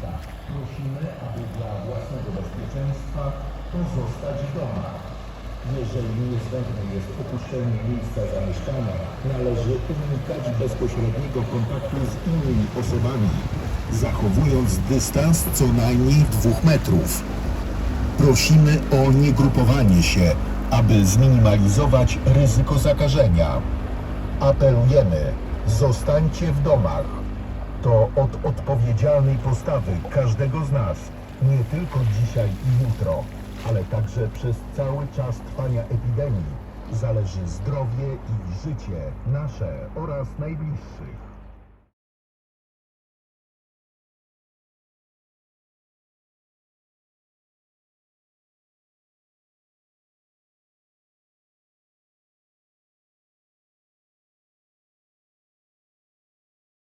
koronawirusa prosimy, aby dla własnego bezpieczeństwa pozostać w domach. Jeżeli niezbędne jest opuszczenie miejsca zamieszkania, należy unikać bezpośredniego kontaktu z innymi osobami, zachowując dystans co najmniej dwóch metrów. Prosimy o niegrupowanie się, aby zminimalizować ryzyko zakażenia. Apelujemy, zostańcie w domach. To od odpowiedzialnej postawy każdego z nas, nie tylko dzisiaj i jutro, ale także przez cały czas trwania epidemii, zależy zdrowie i życie nasze oraz najbliższych.